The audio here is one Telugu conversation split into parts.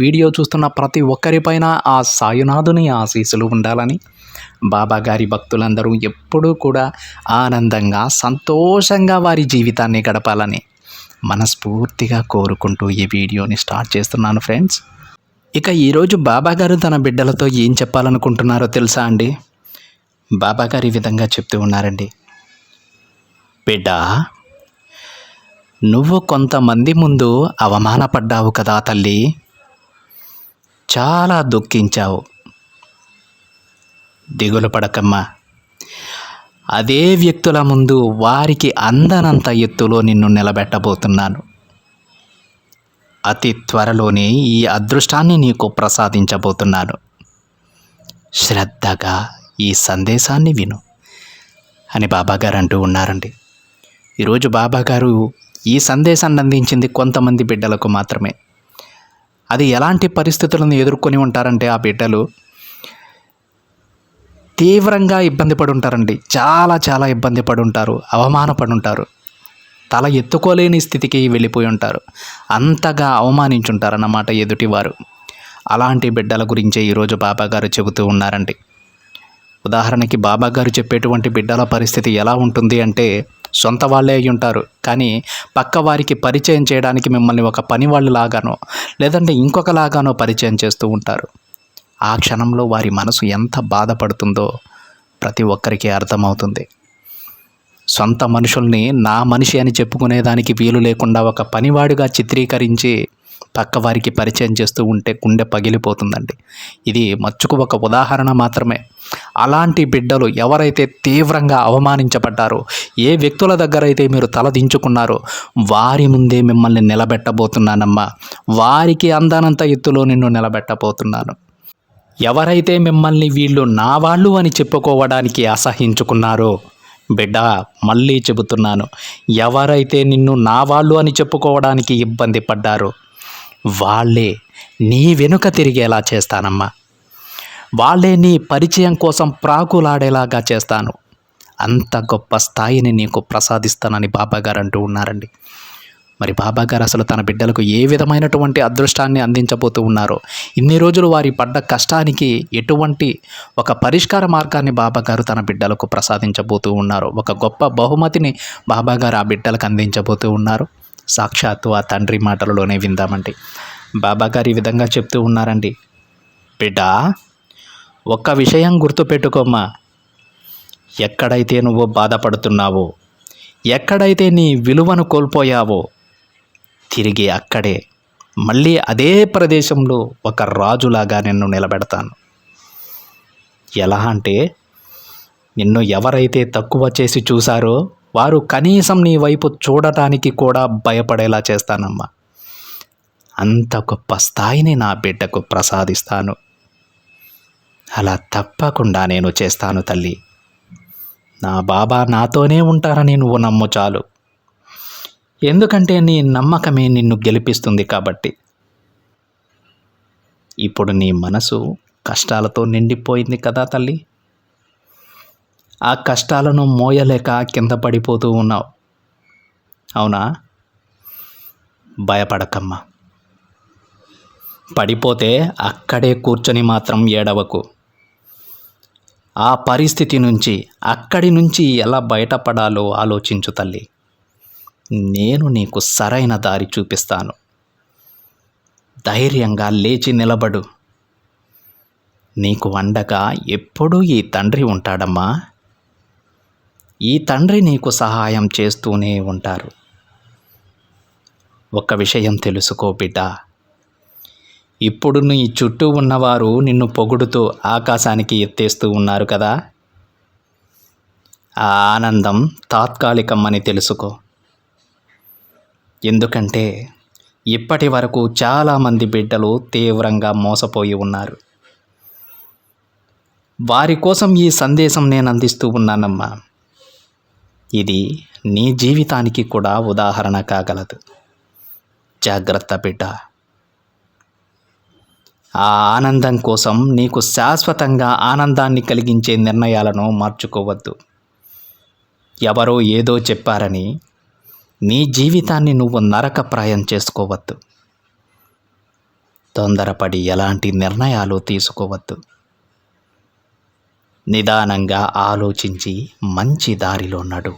వీడియో చూస్తున్న ప్రతి ఒక్కరిపైన ఆ సాయునాథుని ఆశీస్సులు ఉండాలని బాబా గారి భక్తులందరూ ఎప్పుడూ కూడా ఆనందంగా సంతోషంగా వారి జీవితాన్ని గడపాలని మనస్ఫూర్తిగా కోరుకుంటూ ఈ వీడియోని స్టార్ట్ చేస్తున్నాను ఫ్రెండ్స్. ఇక ఈరోజు బాబాగారు తన బిడ్డలతో ఏం చెప్పాలనుకుంటున్నారో తెలుసా అండి? బాబాగారు ఈ విధంగా చెప్తూ ఉన్నారండి. బిడ్డ నువ్వు కొంతమంది ముందు అవమానపడ్డావు కదా తల్లి. చాలా దుఃఖించావు. దిగులు పడకమ్మా. అదే వ్యక్తుల ముందు వారికి అందనంత ఎత్తులో నిన్ను నిలబెట్టబోతున్నాను. అతి త్వరలోనే ఈ అదృష్టాన్ని నీకు ప్రసాదించబోతున్నాను. శ్రద్ధగా ఈ సందేశాన్ని విను అని బాబాగారు అంటూ ఉన్నారండి. ఈరోజు బాబాగారు ఈ సందేశాన్ని అందించింది కొంతమంది బిడ్డలకు మాత్రమే. అది ఎలాంటి పరిస్థితులను ఎదుర్కొని ఉంటారంటే ఆ బిడ్డలు తీవ్రంగా ఇబ్బంది పడి ఉంటారండి చాలా చాలా ఇబ్బంది పడి ఉంటారు అవమానపడి ఉంటారు తల ఎత్తుకోలేని స్థితికి వెళ్ళిపోయి ఉంటారు. అంతగా అవమానించుంటారన్నమాట ఎదుటివారు. అలాంటి బిడ్డల గురించే ఈరోజు బాబాగారు చెబుతూ ఉన్నారండి. ఉదాహరణకి బాబాగారు చెప్పేటువంటి బిడ్డల పరిస్థితి ఎలా ఉంటుంది అంటే సొంత వాళ్ళే అయి ఉంటారు. కానీ పక్క వారికి పరిచయం చేయడానికి మిమ్మల్ని ఒక పని వాళ్ళలాగానో లేదంటే ఇంకొకలాగానో పరిచయం చేస్తూ ఉంటారు. ఆ క్షణంలో వారి మనసు ఎంత బాధపడుతుందో ప్రతి ఒక్కరికి అర్థమవుతుంది. సొంత మనుషుల్ని నా మనిషి అని చెప్పుకునేదానికి వీలు లేకుండా ఒక పనివాడిగా చిత్రీకరించి పక్కవారికి పరిచయం చేస్తూ ఉంటే గుండె పగిలిపోతుందండి. ఇది మచ్చుకు ఒక ఉదాహరణ మాత్రమే. అలాంటి బిడ్డలు ఎవరైతే తీవ్రంగా అవమానించబడ్డారో ఏ వ్యక్తుల దగ్గర అయితే మీరు తలదించుకున్నారో వారి ముందే మిమ్మల్ని నిలబెట్టబోతున్నానమ్మా. వారికి అందనంత ఎత్తులో నిన్ను నిలబెట్టబోతున్నాను. ఎవరైతే మిమ్మల్ని వీళ్ళు నా వాళ్ళు అని చెప్పుకోవడానికి అసహించుకున్నారో బిడ్డ మళ్ళీ చెబుతున్నాను ఎవరైతే నిన్ను నా వాళ్ళు అని చెప్పుకోవడానికి ఇబ్బంది పడ్డారో వాళ్ళే నీ వెనుక తిరిగేలా చేస్తానమ్మా. వాళ్ళే నీ పరిచయం కోసం ప్రాకులాడేలాగా చేస్తాను. అంత గొప్ప స్థాయిని నీకు ప్రసాదిస్తానని బాబాగారు అంటూ ఉన్నారండి. మరి బాబాగారు అసలు తన బిడ్డలకు ఏ విధమైనటువంటి అదృష్టాన్ని అందించబోతూ ఉన్నారో ఇన్ని రోజులు వారి పడ్డ కష్టానికి ఎటువంటి ఒక పరిష్కార మార్గాన్ని బాబాగారు తన బిడ్డలకు ప్రసాదించబోతూ ఉన్నారు ఒక గొప్ప బహుమతిని బాబాగారు ఆ బిడ్డలకు అందించబోతూ ఉన్నారు సాక్షాత్తు ఆ తండ్రి మాటలలోనే విందామండి. బాబాగారు ఈ విధంగా చెప్తూ ఉన్నారండి బిడ్డ ఒక్క విషయం గుర్తుపెట్టుకోమ్మా. ఎక్కడైతే నువ్వు బాధపడుతున్నావో ఎక్కడైతే నీ విలువను కోల్పోయావో తిరిగి అక్కడే మళ్ళీ అదే ప్రదేశంలో ఒక రాజులాగా నిన్ను నిలబెడతాను. ఎలా అంటే నిన్ను ఎవరైతే తక్కువ చేసి చూశారో వారు కనీసం నీ వైపు చూడటానికి కూడా భయపడేలా చేస్తానమ్మా. అంత గొప్ప స్థాయిని నా బిడ్డకు ప్రసాదిస్తాను. అలా తప్పకుండా నేను చేస్తాను తల్లి. నా బాబా నాతోనే ఉంటారని నువ్వు నమ్ము చాలు. ఎందుకంటే నీ నమ్మకమే నిన్ను గెలిపిస్తుంది కాబట్టి. ఇప్పుడు నీ మనసు కష్టాలతో నిండిపోయింది కదా తల్లి. ఆ కష్టాలను మోయలేక కింద పడిపోతూ ఉన్నావు. అవునా? భయపడకమ్మా. పడిపోతే అక్కడే కూర్చొని మాత్రం ఏడవకు. ఆ పరిస్థితి నుంచి అక్కడి నుంచి ఎలా బయటపడాలో ఆలోచించు తల్లి. నేను నీకు సరైన దారి చూపిస్తాను. ధైర్యంగా లేచి నిలబడు. నీకు అండగా ఎప్పుడూ ఈ తండ్రి ఉంటాడమ్మా. ఈ తండ్రి నీకు సహాయం చేస్తూనే ఉంటారు. ఒక విషయం తెలుసుకో బిడ్డ. ఇప్పుడు నీ చుట్టూ ఉన్నవారు నిన్ను పొగుడుతూ ఆకాశానికి ఎత్తేస్తూ ఉన్నారు కదా? ఆ ఆనందం తాత్కాలికమని తెలుసుకో. ఎందుకంటే ఇప్పటి వరకు చాలామంది బిడ్డలు తీవ్రంగా మోసపోయి ఉన్నారు. వారి కోసం ఈ సందేశం నేను అందిస్తూ ఉన్నానమ్మా. ఇది నీ జీవితానికి కూడా ఉదాహరణ కాగలదు. జాగ్రత్త బిడ్డ. ఆ ఆనందం కోసం నీకు శాశ్వతంగా ఆనందాన్ని కలిగించే నిర్ణయాలను మార్చుకోవద్దు. ఎవరో ఏదో చెప్పారని నీ జీవితాన్ని నువ్వు నరకప్రాయం చేసుకోవద్దు. తొందరపడి ఎలాంటి నిర్ణయాలు తీసుకోవద్దు. నిదానంగా ఆలోచించి మంచి దారిలో నడు.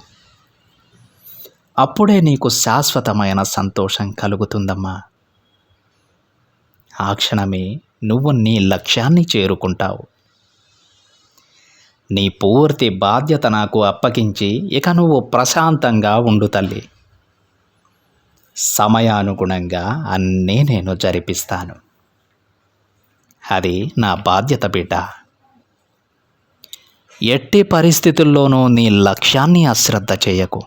అప్పుడే నీకు శాశ్వతమైన సంతోషం కలుగుతుందమ్మా. ఆ క్షణమే నువ్వు నీ లక్ష్యాన్ని చేరుకుంటావు. నీ పూర్తి బాధ్యత నాకు అప్పగించి ఇక నువ్వు ప్రశాంతంగా ఉండు తల్లి. సమయానుగుణంగా అన్నీ నేను జరిపిస్తాను. అది నా బాధ్యత బిడ్డ. ఎట్టి పరిస్థితుల్లోనూ నీ లక్ష్యాన్ని అశ్రద్ధ చేయకు.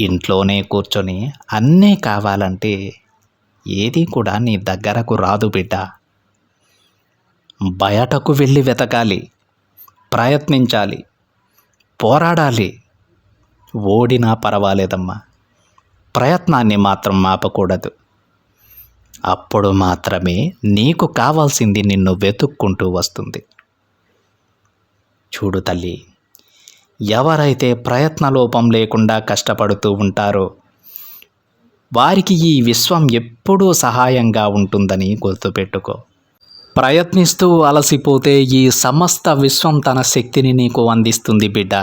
ఇంట్లోనే కూర్చొని అన్నీ కావాలంటే ఏది కూడా నీ దగ్గరకు రాదు బిడ్డ. బయటకు వెళ్ళి వెతకాలి ప్రయత్నించాలి పోరాడాలి. ఓడినా పర్వాలేదమ్మా. ప్రయత్నాన్ని మాత్రం ఆపకూడదు. అప్పుడు మాత్రమే నీకు కావాల్సింది నిన్ను వెతుక్కుంటూ వస్తుంది. చూడు తల్లి ఎవరైతే ప్రయత్నలోపం లేకుండా కష్టపడుతూ ఉంటారో వారికి ఈ విశ్వం ఎప్పుడూ సహాయంగా ఉంటుందని గుర్తుపెట్టుకో. ప్రయత్నిస్తూ అలసిపోతే ఈ సమస్త విశ్వం తన శక్తిని నీకు అందిస్తుంది బిడ్డ.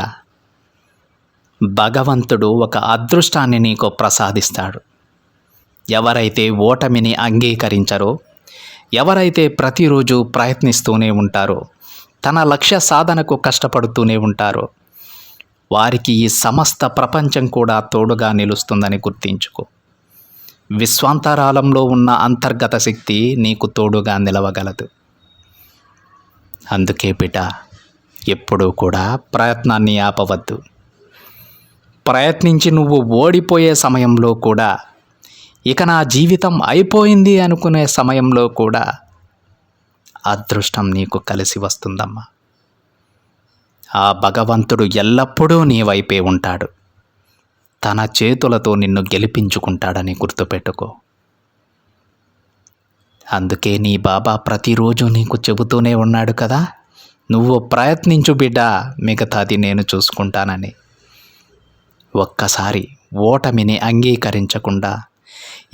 భగవంతుడు ఒక అదృష్టాన్ని నీకు ప్రసాదిస్తాడు. ఎవరైతే ఓటమిని అంగీకరించరో ఎవరైతే ప్రతిరోజు ప్రయత్నిస్తూనే ఉంటారో తన లక్ష్య సాధనకు కష్టపడుతూనే ఉంటారో వారికి ఈ సమస్త ప్రపంచం కూడా తోడుగా నిలుస్తుందని గుర్తించుకో. విశ్వాంతరాలంలో ఉన్న అంతర్గత శక్తి నీకు తోడుగా నిలవగలదు. అందుకే బిడ్డ ఎప్పుడూ కూడా ప్రయత్నాన్ని ఆపవద్దు. ప్రయత్నించి నువ్వు ఓడిపోయే సమయంలో కూడా ఇక నా జీవితం అయిపోయింది అనుకునే సమయంలో కూడా అదృష్టం నీకు కలిసి వస్తుందమ్మా. ఆ భగవంతుడు ఎల్లప్పుడూ నీ వైపే ఉంటాడు. తన చేతులతో నిన్ను గెలిపించుకుంటాడని గుర్తుపెట్టుకో. అందుకే నీ బాబా ప్రతిరోజు నీకు చెబుతూనే ఉన్నాడు కదా. నువ్వు ప్రయత్నించు బిడ్డ మిగతాది నేను చూసుకుంటానని. ఒక్కసారి ఓటమిని అంగీకరించకుండా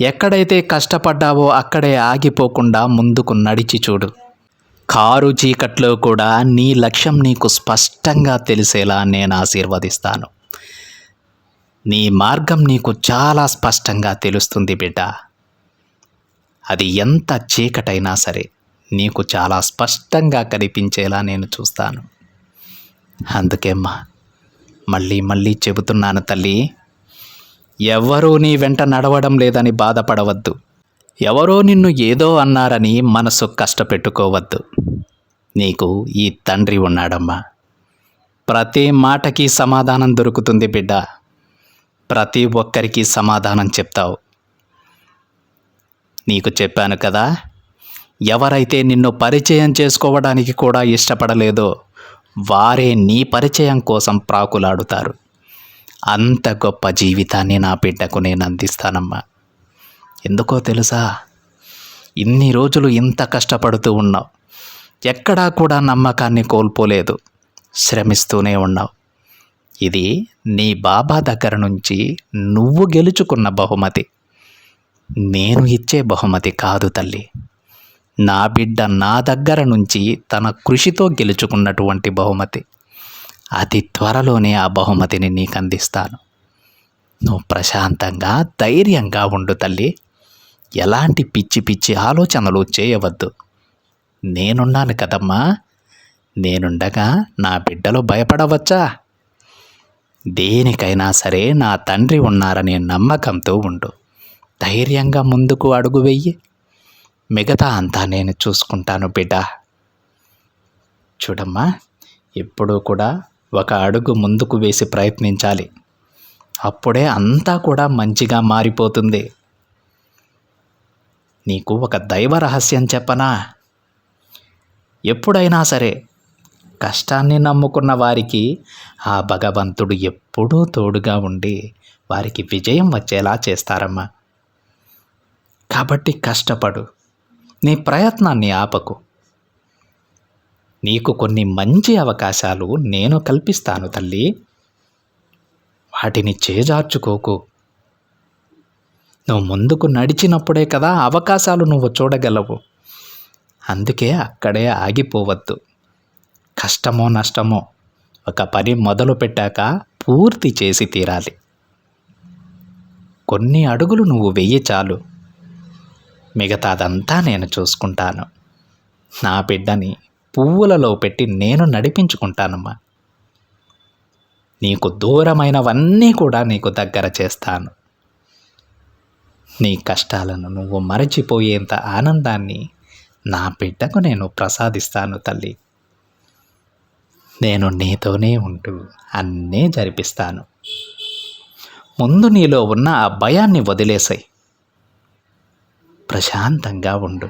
ఎక్కడైతే కష్టపడ్డావో అక్కడే ఆగిపోకుండా ముందుకు నడిచి చూడు. కారు చీకట్లో కూడా నీ లక్ష్యం నీకు స్పష్టంగా తెలిసేలా నేను ఆశీర్వదిస్తాను. నీ మార్గం నీకు చాలా స్పష్టంగా తెలుస్తుంది బిడ్డ. అది ఎంత చీకటైనా సరే నీకు చాలా స్పష్టంగా కనిపించేలా నేను చూస్తాను. అందుకేమ్మా మళ్ళీ మళ్ళీ చెబుతున్నాను తల్లి ఎవ్వరూ నీ వెంట నడవడం లేదని బాధపడవద్దు. ఎవరో నిన్ను ఏదో అన్నారని మనసు కష్టపెట్టుకోవద్దు. నీకు ఈ తండ్రి ఉన్నాడమ్మా. ప్రతి మాటకి సమాధానం దొరుకుతుంది బిడ్డ. ప్రతి ఒక్కరికి సమాధానం చెప్తావు. నీకు చెప్పాను కదా ఎవరైతే నిన్ను పరిచయం చేసుకోవడానికి కూడా ఇష్టపడలేదో వారే నీ పరిచయం కోసం ప్రాకులాడుతారు. అంత గొప్ప జీవితాన్ని నా బిడ్డకు నేను అందిస్తానమ్మా. ఎందుకో తెలుసా? ఇన్ని రోజులు ఇంత కష్టపడుతూ ఉన్నావు. ఎక్కడా కూడా నమ్మకాన్ని కోల్పోలేదు. శ్రమిస్తూనే ఉన్నావు. ఇది నీ బాబా దగ్గర నుంచి నువ్వు గెలుచుకున్న బహుమతి. నేను ఇచ్చే బహుమతి కాదు తల్లి. నా బిడ్డ నా దగ్గర నుంచి తన కృషితో గెలుచుకున్నటువంటి బహుమతి. అతి త్వరలోనే ఆ బహుమతిని నీకు అందిస్తాను. నువ్వు ప్రశాంతంగా ధైర్యంగా ఉండు తల్లి. ఎలాంటి పిచ్చి పిచ్చి ఆలోచనలు చేయవద్దు. నేనున్నాను కదమ్మా. నేనుండగా నా బిడ్డలు భయపడవచ్చా? దేనికైనా సరే నా తండ్రి ఉన్నారనే నమ్మకంతో ఉండు. ధైర్యంగా ముందుకు అడుగు వెయ్యి మిగతా అంతా నేను చూసుకుంటాను బిడ్డ. చూడమ్మా ఎప్పుడూ కూడా ఒక అడుగు ముందుకు వేసి ప్రయత్నించాలి. అప్పుడే అంతా కూడా మంచిగా మారిపోతుంది. నీకు ఒక దైవ రహస్యం చెప్పనా? ఎప్పుడైనా సరే కష్టాన్ని నమ్ముకున్న వారికి ఆ భగవంతుడు ఎప్పుడూ తోడుగా ఉండి వారికి విజయం వచ్చేలా చేస్తారమ్మా. కాబట్టి కష్టపడు. నీ ప్రయత్నాన్ని ఆపకు. నీకు కొన్ని మంచి అవకాశాలు నేను కల్పిస్తాను తల్లి. వాటిని చేజార్చుకోకు. నువ్వు ముందుకు నడిచినప్పుడే కదా అవకాశాలు నువ్వు చూడగలవు. అందుకే అక్కడే ఆగిపోవద్దు. కష్టమో నష్టమో ఒక పని మొదలు పెట్టాక పూర్తి చేసి తీరాలి. కొన్ని అడుగులు నువ్వు వెయ్యి చాలు. మిగతాదంతా నేను చూసుకుంటాను. నా బిడ్డని పువ్వులలో పెట్టి నేను నడిపించుకుంటానమ్మా. నీకు దూరమైనవన్నీ కూడా నీకు దగ్గర చేస్తాను. నీ కష్టాలను నువ్వు మరచిపోయేంత ఆనందాన్ని నా బిడ్డకు నేను ప్రసాదిస్తాను తల్లి. నేను నీతోనే ఉంటూ అన్నీ జరిపిస్తాను. ముందు నీలో ఉన్న ఆ భయాన్ని వదిలేసాయి. ప్రశాంతంగా ఉండు.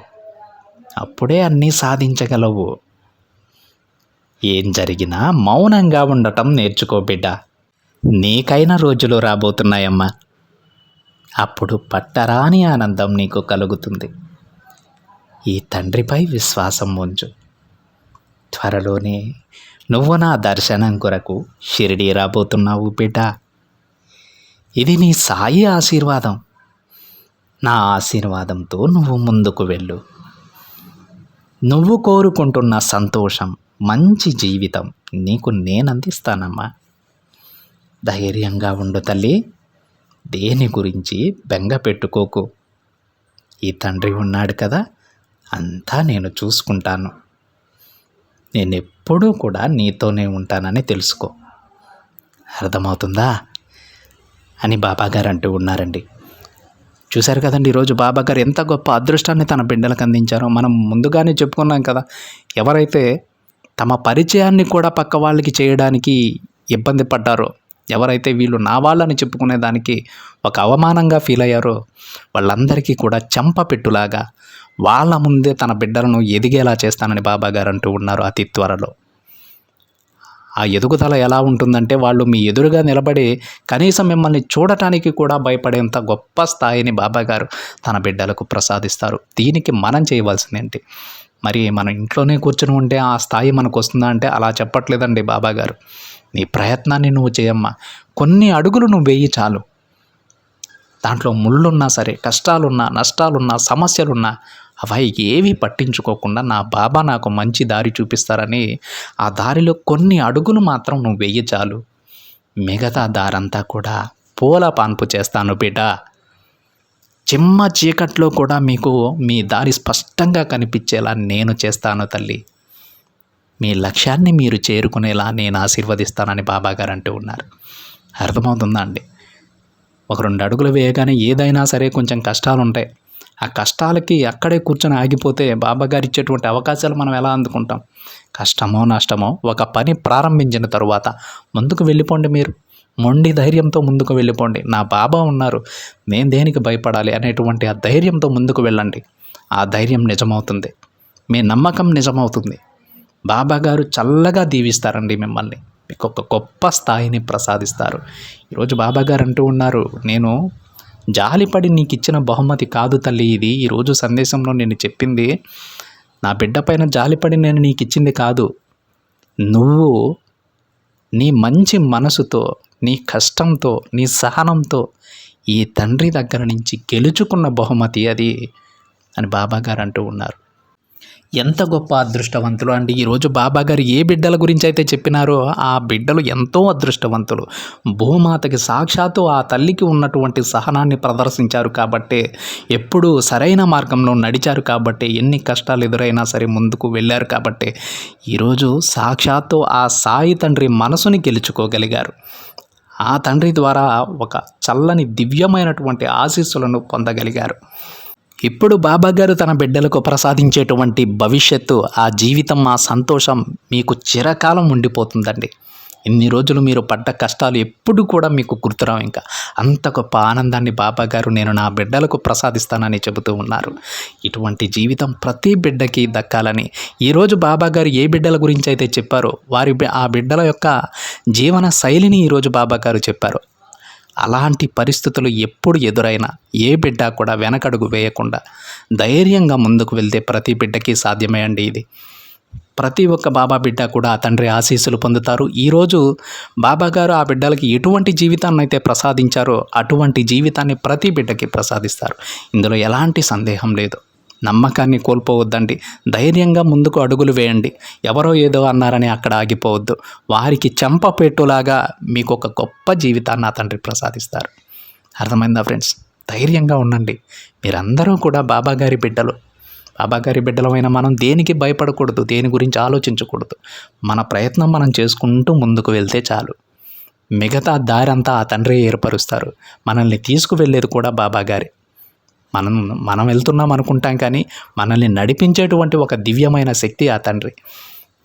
అప్పుడే అన్నీ సాధించగలవు. ఏం జరిగినా మౌనంగా ఉండటం నేర్చుకో బిడ్డ. నీకైన రోజులు రాబోతున్నాయమ్మా. అప్పుడు పట్టరాని ఆనందం నీకు కలుగుతుంది. ఈ తండ్రిపై విశ్వాసం ఉంచు. త్వరలోనే నువ్వు నా దర్శనం కొరకు షిరిడి రాబోతున్నావు బిడ్డ. ఇది నీ సాయి ఆశీర్వాదం. నా ఆశీర్వాదంతో నువ్వు ముందుకు వెళ్ళు. నువ్వు కోరుకుంటున్న సంతోషం మంచి జీవితం నీకు నేను అందిస్తానమ్మా ధైర్యంగా ఉండు తల్లి. దేని గురించి బెంగ పెట్టుకోకు. ఈ తండ్రి ఉన్నాడు కదా అంతా నేను చూసుకుంటాను. నేను ఎప్పుడూ కూడా నీతోనే ఉంటానని తెలుసుకో. అర్థమవుతుందా? అని బాబాగారు అంటూ ఉన్నారండి. చూశారు కదండి ఈరోజు బాబాగారు ఎంత గొప్ప అదృష్టాన్ని తన బిడ్డలకు అందించారో. మనం ముందుగానే చెప్పుకున్నాం కదా ఎవరైతే తమ పరిచయాన్ని కూడా పక్క వాళ్ళకి చేయడానికి ఇబ్బంది పడ్డారో ఎవరైతే వీళ్ళు నా వాళ్ళని చెప్పుకునే దానికి ఒక అవమానంగా ఫీల్ అయ్యారో వాళ్ళందరికీ కూడా చెంప పెట్టులాగా వాళ్ళ ముందే తన బిడ్డలను ఎదిగేలా చేస్తానని బాబా గారు అంటూ ఉన్నారు అతి త్వరలో. ఆ ఎదుగుదల ఎలా ఉంటుందంటే వాళ్ళు మీ ఎదురుగా నిలబడి కనీసం మిమ్మల్ని చూడటానికి కూడా భయపడేంత గొప్ప స్థాయిని బాబాగారు తన బిడ్డలకు ప్రసాదిస్తారు. దీనికి మనం చేయవలసింది ఏంటి? మరి మన ఇంట్లోనే కూర్చుని ఉంటే ఆ స్థాయి మనకు వస్తుందా అంటే అలా చెప్పట్లేదండి బాబాగారు నీ ప్రయత్నాన్ని నువ్వు చేయమ్మా. కొన్ని అడుగులు నువ్వు వేయి చాలు. దాంట్లో ముళ్ళున్నా సరే కష్టాలున్నా నష్టాలున్నా సమస్యలున్నా అవి ఏవి పట్టించుకోకుండా నా బాబా నాకు మంచి దారి చూపిస్తారని ఆ దారిలో కొన్ని అడుగులు మాత్రం నువ్వు వెయ్యి చాలు. మిగతా దారంతా కూడా పూల పాన్పు చేస్తాను బిడ్డ. చిమ్మ చీకట్లో కూడా మీకు మీ దారి స్పష్టంగా కనిపించేలా నేను చేస్తాను తల్లి. మీ లక్ష్యాన్ని మీరు చేరుకునేలా నేను ఆశీర్వదిస్తానని బాబాగారు అంటూ ఉన్నారు. అర్థమవుతుందా అండి? ఒక రెండు అడుగులు వేయగానే ఏదైనా సరే కొంచెం కష్టాలు ఉంటాయి ఆ కష్టాలకి అక్కడే కూర్చొని ఆగిపోతే బాబాగారు ఇచ్చేటువంటి అవకాశాలు మనం ఎలా అందుకుంటాం? కష్టమో నష్టమో ఒక పని ప్రారంభించిన తరువాత ముందుకు వెళ్ళిపోండి మీరు. మొండి ధైర్యంతో ముందుకు వెళ్ళిపోండి. నా బాబా ఉన్నారు. నేను దేనికి భయపడాలి అనేటువంటి ఆ ధైర్యంతో ముందుకు వెళ్ళండి. ఆ ధైర్యం నిజమవుతుంది. మీ నమ్మకం నిజమవుతుంది. బాబా గారు చల్లగా దీవిస్తారండి మిమ్మల్ని. మీకు ఒక గొప్ప స్థాయిని ప్రసాదిస్తారు. ఈరోజు బాబా గారు అంటూ ఉన్నారు నేను జాలిపడి నీకు ఇచ్చిన బహుమతి కాదు తల్లి ఇది ఈరోజు సందేశంలో నేను చెప్పింది నా బిడ్డ పైన జాలిపడి నేను నీకు ఇచ్చింది కాదు. నువ్వు నీ మంచి మనసుతో నీ కష్టంతో నీ సహనంతో ఈ తండ్రి దగ్గర నుంచి గెలుచుకున్న బహుమతి అది అని బాబా గారు అంటూ ఉన్నారు. ఎంత గొప్ప అదృష్టవంతులు అండి. ఈరోజు బాబా గారు ఏ బిడ్డల గురించి అయితే చెప్పినారో ఆ బిడ్డలు ఎంతో అదృష్టవంతులు. భూమాతకి సాక్షాత్తు ఆ తల్లికి ఉన్నటువంటి సహనాన్ని ప్రదర్శించారు కాబట్టి ఎప్పుడు సరైన మార్గంలో నడిచారు కాబట్టి ఎన్ని కష్టాలు ఎదురైనా సరే ముందుకు వెళ్ళారు కాబట్టి ఈరోజు సాక్షాత్తు ఆ సాయి తండ్రి మనసుని గెలుచుకోగలిగారు. ఆ తండ్రి ద్వారా ఒక చల్లని దివ్యమైనటువంటి ఆశీస్సులను పొందగలిగారు. ఇప్పుడు బాబా గారు తన బిడ్డలకు ప్రసాదించేటువంటి భవిష్యత్తు ఆ జీవితం ఆ సంతోషం మీకు చిరకాలం ఉండిపోతుందండి. ఇన్ని రోజులు మీరు పడ్డ కష్టాలు ఎప్పుడు కూడా మీకు గుర్తురావు ఇంకా. అంత గొప్ప ఆనందాన్ని బాబా గారు నేను నా బిడ్డలకు ప్రసాదిస్తానని చెబుతూ ఉన్నారు. ఇటువంటి జీవితం ప్రతి బిడ్డకి దక్కాలని. ఈరోజు బాబా గారు ఏ బిడ్డల గురించి అయితే చెప్పారో వారి ఆ బిడ్డల యొక్క జీవన శైలిని ఈరోజు బాబా గారు చెప్పారు. అలాంటి పరిస్థితులు ఎప్పుడు ఎదురైనా ఏ బిడ్డ కూడా వెనకడుగు వేయకుండా ధైర్యంగా ముందుకు వెళ్తే ప్రతి బిడ్డకి సాధ్యమే అండి ఇది. ప్రతి ఒక్క బాబా బిడ్డ కూడా ఆ తండ్రి ఆశీస్సులు పొందుతారు. ఈరోజు బాబా గారు ఆ బిడ్డలకి ఎటువంటి జీవితాన్ని అయితే ప్రసాదించారో అటువంటి జీవితాన్ని ప్రతి బిడ్డకి ప్రసాదిస్తారు. ఇందులో ఎలాంటి సందేహం లేదు. నమ్మకాన్ని కోల్పోవద్దండి. ధైర్యంగా ముందుకు అడుగులు వేయండి. ఎవరో ఏదో అన్నారని అక్కడ ఆగిపోవద్దు. వారికి చెంపపెట్టులాగా మీకు ఒక గొప్ప జీవితాన్ని ఆ తండ్రి ప్రసాదిస్తారు. అర్థమైందా ఫ్రెండ్స్? ధైర్యంగా ఉండండి. మీరందరూ కూడా బాబాగారి బిడ్డలు. బాబాగారి బిడ్డలమైన మనం దేనికి భయపడకూడదు? దేని గురించి ఆలోచించకూడదు? మన ప్రయత్నం మనం చేసుకుంటూ ముందుకు వెళ్తే చాలు. మిగతా దారంతా ఆ తండ్రి ఏర్పరుస్తారు. మనల్ని తీసుకువెళ్ళేది కూడా బాబాగారి మనం మనం వెళ్తున్నాం అనుకుంటాం కానీ మనల్ని నడిపించేటువంటి ఒక దివ్యమైన శక్తి ఆ తండ్రి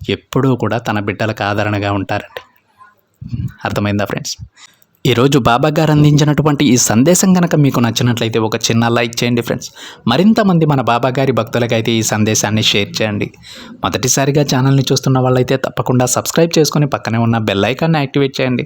ఎప్పుడూ కూడా తన బిడ్డలకు ఆదరణగా ఉంటారండి. అర్థమైందా ఫ్రెండ్స్? ఈరోజు బాబా గారు అందించినటువంటి ఈ సందేశం కనుక మీకు నచ్చినట్లయితే ఒక చిన్న లైక్ చేయండి ఫ్రెండ్స్. మరింత మంది మన బాబా గారి భక్తులకైతే ఈ సందేశాన్ని షేర్ చేయండి. మొదటిసారిగా ఛానల్ని చూస్తున్న వాళ్ళైతే తప్పకుండా సబ్స్క్రైబ్ చేసుకొని పక్కనే ఉన్న బెల్ ఐకాన్ని యాక్టివేట్ చేయండి.